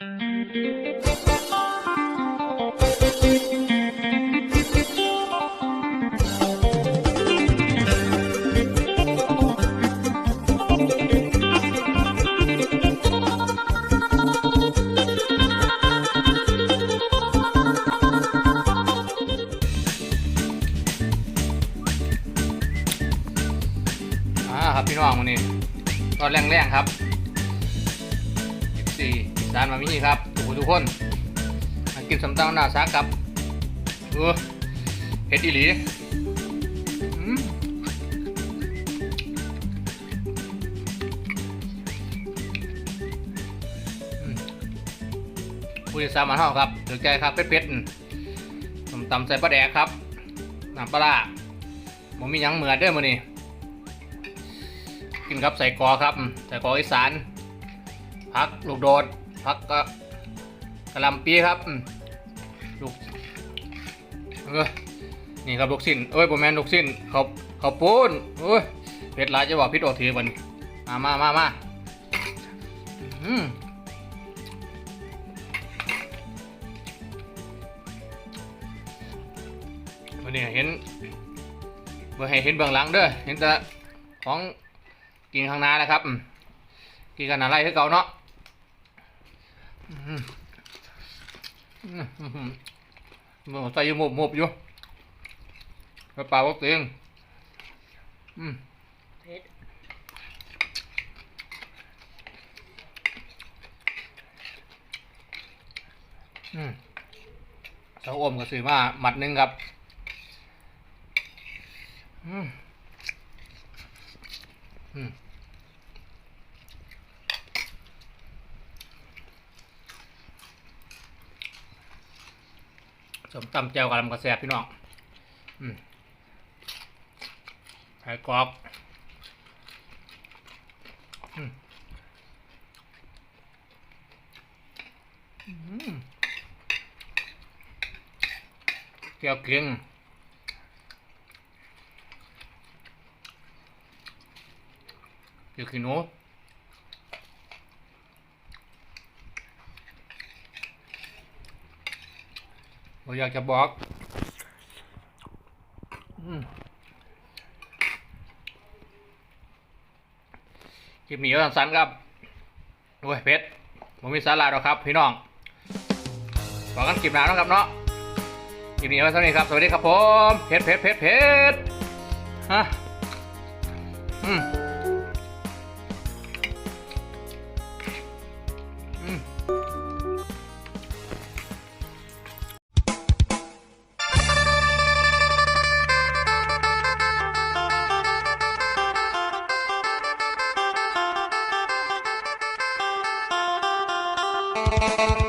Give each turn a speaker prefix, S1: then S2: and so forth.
S1: อ่าครับพี่น้องวันนี้ตอนแรงๆครับ14 จานมามินี่ครับทุกคนทุกคนกินสำตังหน้าซากับเออเห็ดอีหลีผู้สามาเท่าครับถือใจครับเป็ดเป็ดสมตำใส่ปลาแดกครับน้ำปลาผมมียังเหมือดด้วยมันนี่กินครับใส่กอครับ ใส่กออีสาน พักลูกโดด พักก็กะหลำปีครับลูกเออนี่ครับลูกสิ้นเอ้ยผมแมนลูกสิ้นเขาเขาปูนโอ้ยเผ็ดหลายจะบอกพิษออกถือบันมามามามาอืมวันนี้เห็นเมื่อให้เห็นเบื้องหลังเด้อเห็นแต่ของกินข้างหน้านะครับกินกันอะไรคือเก่าเนาะอืมอืมอืมอืมอืม ใส่อยูหมบหมบอยู่กระเป๋าวักเตียงอืม
S2: เผ็ด
S1: อืมเจ้าอมก็ซื้อมาหมัดหนึ่งครับอืมอืม สมตำแจวกับลำกระแสพี่น้องไข่กรอบอืมอืมแก้วเกียงเกี๊ยวขี้หนู ผมอยากจะบอกอืมคลิปนี้ก็สั้นๆครับโอ้ยเพชรผมมีสาระหรอกครับ พี่น้องบอกกันคลิปหน้าเนาะครับเนาะคลิปนี้ไว้เท่านี้ครับ สวัสดีครับผม เพชรเพชรเพชรเพชรฮะอืม
S2: เ